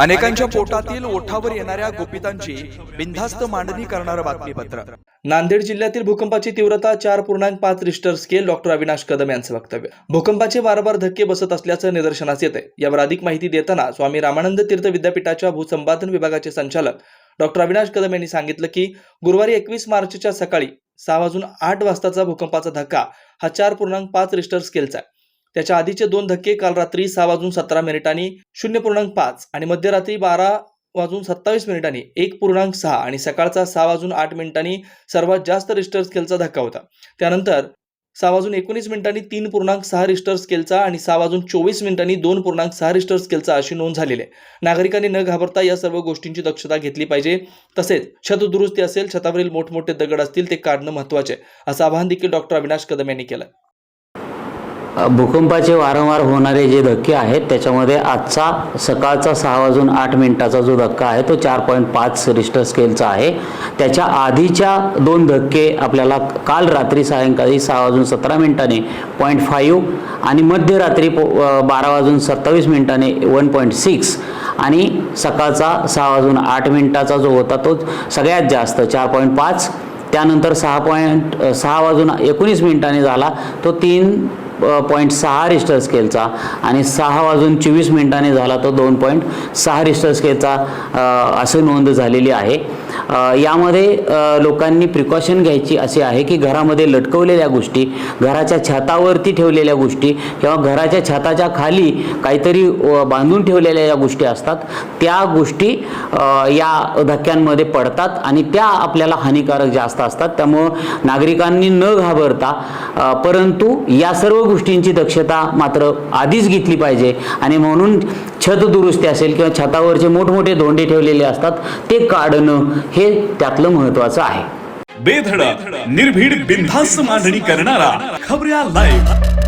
अनेकांच्या पोटातील ओठावर येणाऱ्या गोपितांची बिनधास्त मांडणी करणारं बातमीपत्र. नांदेड जिल्ह्यातील भूकंपाची तीव्रता चार पूर्णांक पाच Richter scale doctor Avinash Kadam यांचं वक्तव्य. भूकंपाचे वारंवार धक्के बसत असल्याचं निदर्शनास येते यावर अधिक माहिती देताना स्वामी रामानंद तीर्थ विद्यापीठाच्या भूसंपादन विभागाचे संचालक डॉक्टर अविनाश कदम यांनी सांगितलं की गुरुवारी एकवीस मार्चच्या सकाळी सहा वाजून आठ वाजताचा भूकंपाचा धक्का हा चार पूर्णांक पाच रिस्टर स्केलचा आहे. त्याच्या आधीचे दोन धक्के काल रात्री सहा वाजून सतरा मिनिटांनी शून्य पूर्णांक पाच आणि मध्यरात्री बारा वाजून सत्तावीस मिनिटांनी एक पूर्णांक सहा आणि सकाळचा सहा वाजून आठ मिनिटांनी सर्वात जास्त रिस्टर स्केलचा धक्का होता. त्यानंतर सहा वाजून एकोणीस मिनिटांनी तीन पूर्णांक सहा रिस्टर स्केलचा आणि सहा वाजून चोवीस मिनिटांनी दोन पूर्णांक सहा रिस्टर स्केलचा अशी नोंद झालेली आहे. नागरिकांनी न घाबरता या सर्व गोष्टींची दक्षता घेतली पाहिजे. तसेच छत दुरुस्ती असेल छतावरील मोठमोठे दगड असतील ते काढणं महत्त्वाचे आहे असं आवाहन देखील डॉक्टर अविनाश कदम यांनी केलं भूकंपाचे वारंवार होणारे जे धक्के आहेत त्याच्यामध्ये आजचा सकाळचा सहा वाजून आठ मिनिटाचा जो धक्का आहे तो चार पॉईंट पाच रिस्टर स्केलचा आहे. त्याच्या आधीच्या दोन धक्के आपल्याला काल रात्री सायंकाळी सहा वाजून सतरा मिनिटाने पॉईंट फाईव्ह आणि मध्यरात्री पो बारा वाजून सत्तावीस मिनिटाने वन पॉईंट सिक्स आणि सकाळचा सहा वाजून आठ मिनिटाचा जो होता तो सगळ्यात जास्त चार पॉईंट पाच. त्यानंतर सहा पॉईंट सहा वाजून एकोणीस मिनिटांनी झाला तो तीन पॉईंट सहा रिस्टर स्केलचा आणि सहा वाजून चोवीस मिनिटांनी झाला तो दोन पॉईंट सहा रिस्टर स्केलचा असं नोंद झालेली आहे. यामध्ये लोकांनी प्रिकॉशन घ्यायची अशी आहे की घरामध्ये लटकवलेल्या गोष्टी घराच्या छतावरती ठेवलेल्या गोष्टी किंवा घराच्या छताच्या खाली काहीतरी बांधून ठेवलेल्या ज्या गोष्टी असतात त्या गोष्टी या धक्क्यांमध्ये पडतात आणि त्या आपल्याला हानिकारक जास्त असतात त्यामुळं नागरिकांनी न घाबरता परंतु या सर्व गोष्टींची दक्षता मात्र आधीच घेतली पाहिजे. आणि म्हणून छत दुरुस्ती असेल किंवा छतावरचे मोठमोठे धोंडे ठेवलेले असतात ते काढणं हे त्यातलं महत्त्वाचं आहे. बेधडक निर्भीड बिनधास्त मांडणी करणारा खबऱ्या लाईव्ह